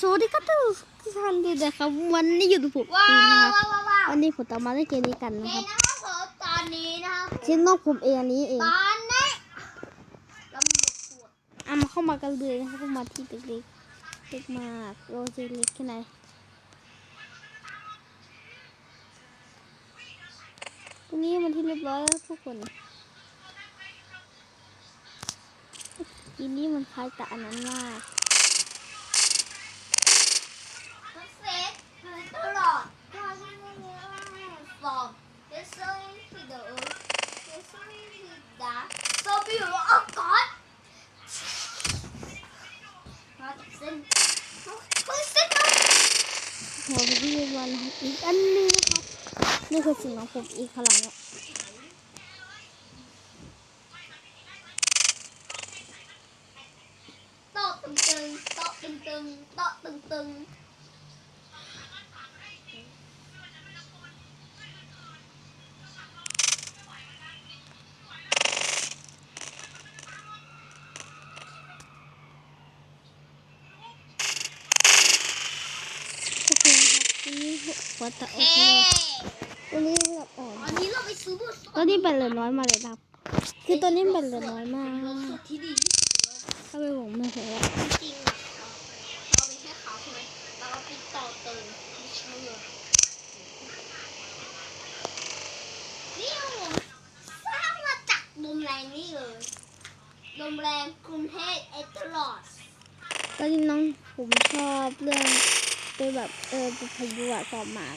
สวัสดีครับทุกท่านด้วยนะครับวันนี้อยู่กับผมว้าเองนะวครับว้าวว้าววันนี้ผมจะมาเล่นเกมนี้กันนะเอครับงนะครับผมตอนนี้นะครับชิ้นน้องผมเองอันนี้เองตอนนี้ลำบากปวดเอามาเข้ามากันเลยนะครับเข้ามาที่เล็กๆเล็กมากโรเจเล็กแค่ไหนตรงนี้มันที่เรียบร้อยแล้วทุกคนทีนี้มันคล้ายกับอันนั้นมาก มันเซ็ตมันตลอดตอนที่ไม่มีอะไรฟอร์มเดซอยที่เดอเดซอย ที่ดาโซบิวออกก่อนมาจากเส้นเฮ้ยเส้นมันหัวไปที่เรียบร้อยแล้วครับอีกอันหนึงนะครับนี่คือสิ่งของผมอีกข้างหลังเนี่ยโต๊ะตึงตึงโต๊ะตึงตึงโต๊ะตึงตึ วันนี้หัวตะโอเฮ้เควันนี้แบบอ่อนอันนี้เราไปซื้อบุตอนนี้เป็นเหลือน้อยมาเลยครับ คือตัวนี้เป็นเหลือน้อยมากรถสุดที่ดีที่สุดในโลกถ้าไปผมไม่เห็นว่าจริงๆอะเรามีแค่ขาวใช่ไหมแล้วเราไปต่อเติมไม่เชื่อนี่ผมสร้างมาจากลมแรงนี่เลยลมแรงกรุงเทพเอตลอดตอนนี้น้องผมชอบเรื่อง เป็นแบบเออเป็นพายุอะชอบมา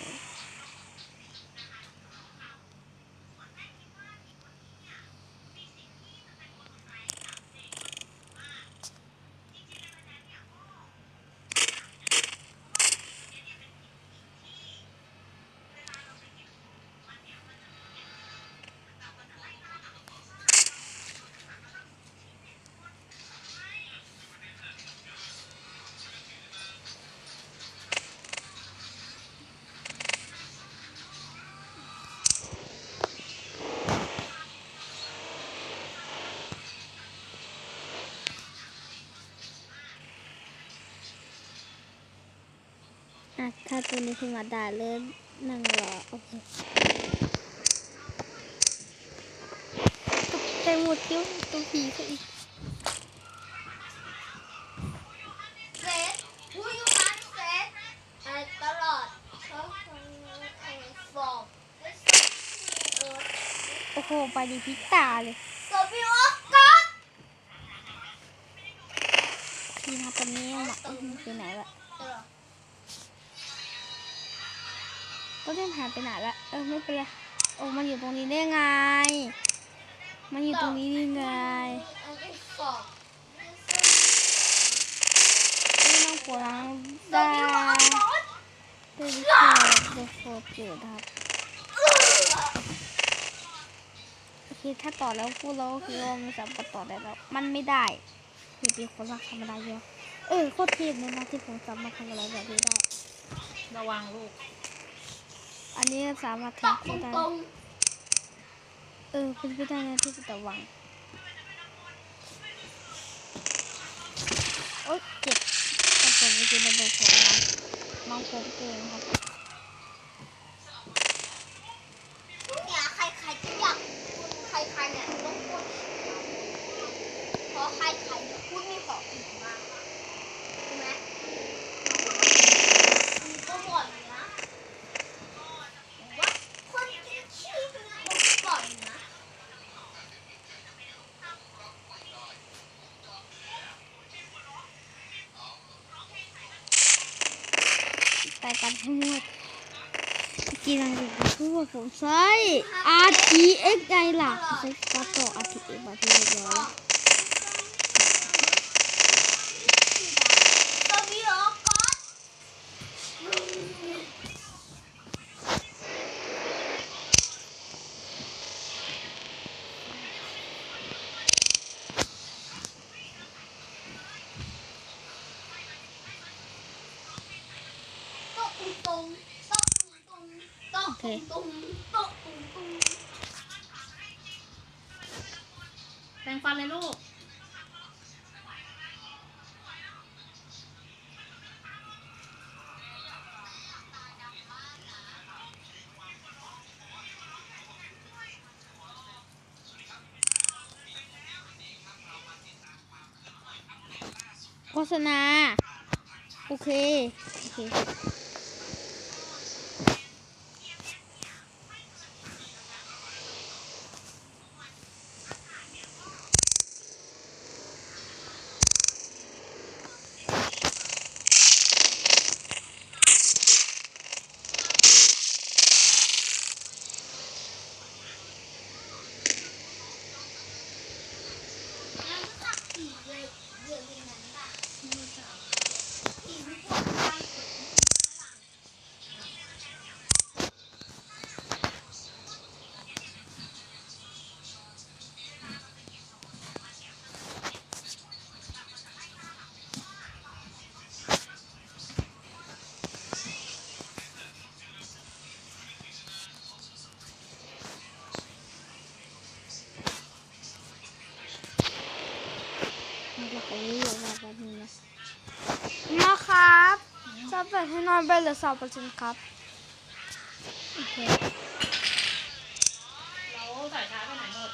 ะถ้าตัวนี้ขึ้นมาได้เริ่มนั่งรอโอเคตกใจหมดคิ้วตัวผีก็อีกผู้อยู่ร้านเซตเออตลอดเขาคงไอ้ฟอร์มและเซตเออโอ้โห ไปดีพิตาเลยโซบิวออกก่อนทีนะตอนนี้หนักไปไหนละ ก็เล่นหายไปไหนละเออไม่เป็นไรโอ้มันอยู่ตรงนี้ได้ไง มันอยู่ตรงนี้ได้ไงอันนี้ฟอร์มไม่ต้องปวดหลังโซได้บิวออกก่อเป็นโฟร์เดโฟร์เกิดครับโอเคถ้าต่อแล้วพูดแล้วคือว่ามันสามารถต่อได้แล้ว มันไม่ได้คือเป็นคนรักธรรมดาเยอะเออโคตรเทพเลยนะที่ผมสามารถทำอะไรแบบนี้ได้ ระวังลูก อันนี้สามารถทำได้เออเป็นไปได้นะที่จะระวังโอ๊ยเจ็บแต่ผมไม่กินระเบิดของน้องน้องผมเก่งครับเนี่ยใครๆจะอยากใครๆเนี่ยต้องพูดเพราะใครๆเนี่ยพูดไม่พออีกมากใช่ไหมมันก็บ่อยนะว่าคนที่ขี้เป็นคนบ่อยนะ ไปกันทั้งหมดกีฬาเด็กคือว่าผมใช้ RTX ไงล่ะใช้ก็ต่อ RTX มาที่เรียบร้อย แปรงฟันเลยลูก โฆษณา โอเค โอเค ชอบแบบให้นอนไปเหลือสองเปอร์เซ็นต์ครับโอเคเราสายชาร์จไปไหนหมด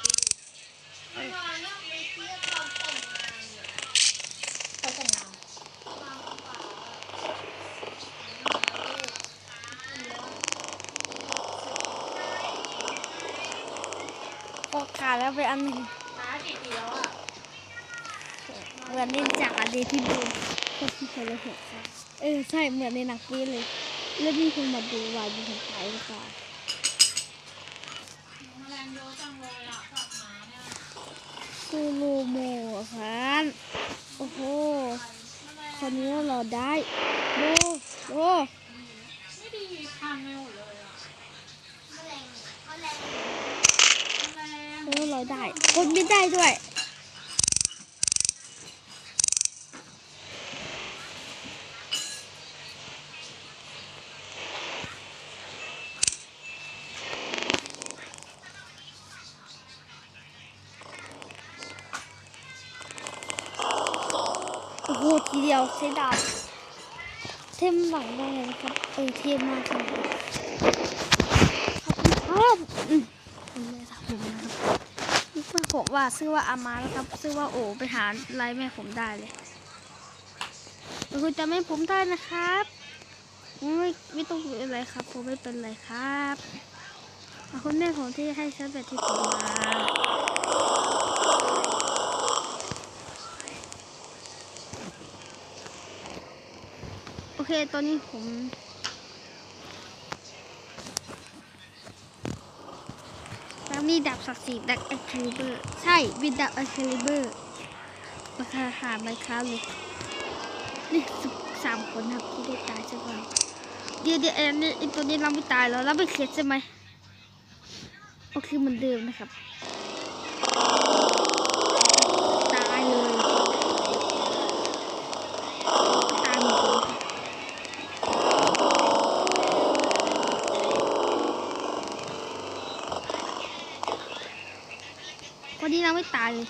พี่นอนแล้วไปเที่ยวตอนแต่งงานเนี่ยไปแต่งงานโอกาสแล้วไปอันหนึ่งน้ากี่ปีแล้วอะเหมือนในจากอันนี้ที่ดูคนที่เคยได้เห็นค่ะ เออใช่เหมือนในหนังปีเลย แล้วมีคนมาดูว่ามีคนตายหรือเปล่าแมลงเยอะจังเลยอะสัตว์หมาเนี่ยซูลูโมครับโอ้โห คนนี้เราได้ดูดูไม่ดีพังไปหมดเลยอะแมลงแมลงแมลงดูเราได้คนไม่ได้ด้วย โอ้โหทีเดียวเสียดายเทมหวังได้เลยนะครับ เออเทมมากเลยขอบคุณครับอืมคุณแม่ทำผมนะครับลูกแม่ผมว่าชื่อว่าอามานะครับชื่อว่าโอไปหาไลน์แม่ผมได้เลยคุณจะไม่ผมได้นะครับไม่ไม่ต้องเป็นไรครับ ผมไม่เป็นไรครับขอบคุณแม่ผมที่ให้ฉันแบบที่ผมมา โอเค ตอนนี้ผมแล้วนี่ดาบศักดิ์สิทธิ์ดักแอคคิลิเบอร์ ใช่วินดาบแอคคิลิเบอร์ราคาหาไมค้าเลย นี่สิบสามคนครับที่ได้ตายใช่ไหมเดี๋ยวเดี๋ยวไอ้นี่ไอ้ตัวนี้เราไม่ตายแล้วเราไม่เครียดใช่ไหม โอเคเหมือนเดิมนะครับ ตายเลย ตายหมดเลย วันนี้เราไม่ตายเลย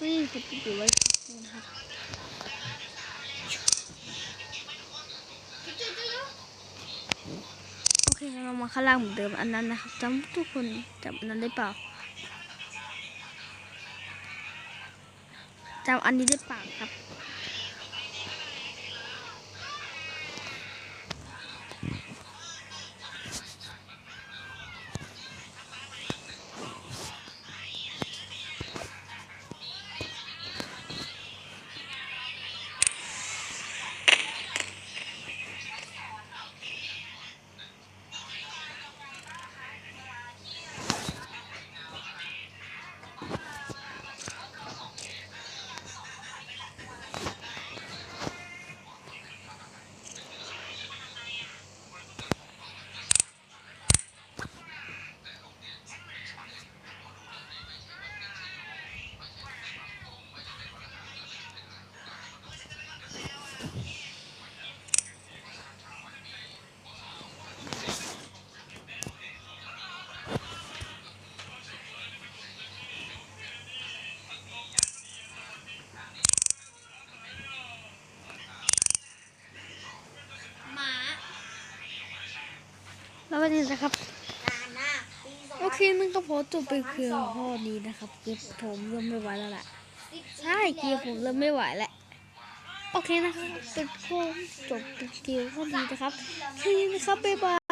นี่คือติดไว้นะครับโอเคเรามาข้างล่างเหมือนเดิมอันนั้นนะครับจำทุกคนจำอันนั้นได้เปล่า จำอันนี้ได้ปากครับ ววันนี้นะครับนานมากปีสองโอเคนึงก็พอจบไปเพียงข้อนี้นะครับเกมผมเริ่มไม่ไหวแล้วแหละสิบใช่เกมผมเริ่มไม่ไหวแล้วโอเคนะครับเป็นข้อจบเป็นเกมข้อนี้นะครับทีนี้นะครับบ๊ายบายครับ